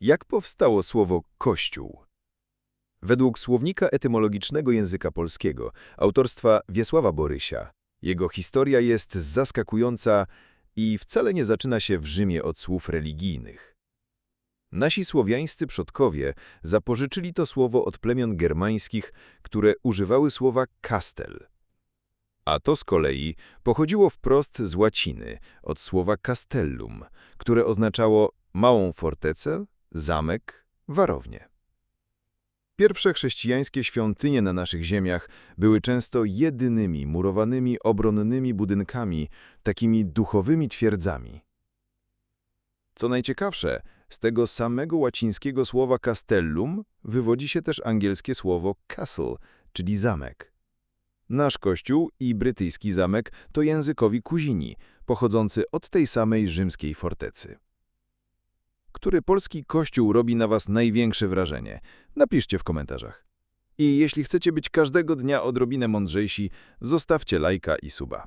Jak powstało słowo kościół? Według słownika etymologicznego języka polskiego, autorstwa Wiesława Borysia, jego historia jest zaskakująca i wcale nie zaczyna się w Rzymie od słów religijnych. Nasi słowiańscy przodkowie zapożyczyli to słowo od plemion germańskich, które używały słowa kastel. A to z kolei pochodziło wprost z łaciny, od słowa castellum, które oznaczało małą fortecę, zamek, warownię. Pierwsze chrześcijańskie świątynie na naszych ziemiach były często jedynymi murowanymi obronnymi budynkami, takimi duchowymi twierdzami. Co najciekawsze, z tego samego łacińskiego słowa castellum wywodzi się też angielskie słowo castle, czyli zamek. Nasz kościół i brytyjski zamek to językowi kuzini, pochodzący od tej samej rzymskiej fortecy. Który polski kościół robi na was największe wrażenie? Napiszcie w komentarzach. I jeśli chcecie być każdego dnia odrobinę mądrzejsi, zostawcie lajka i suba.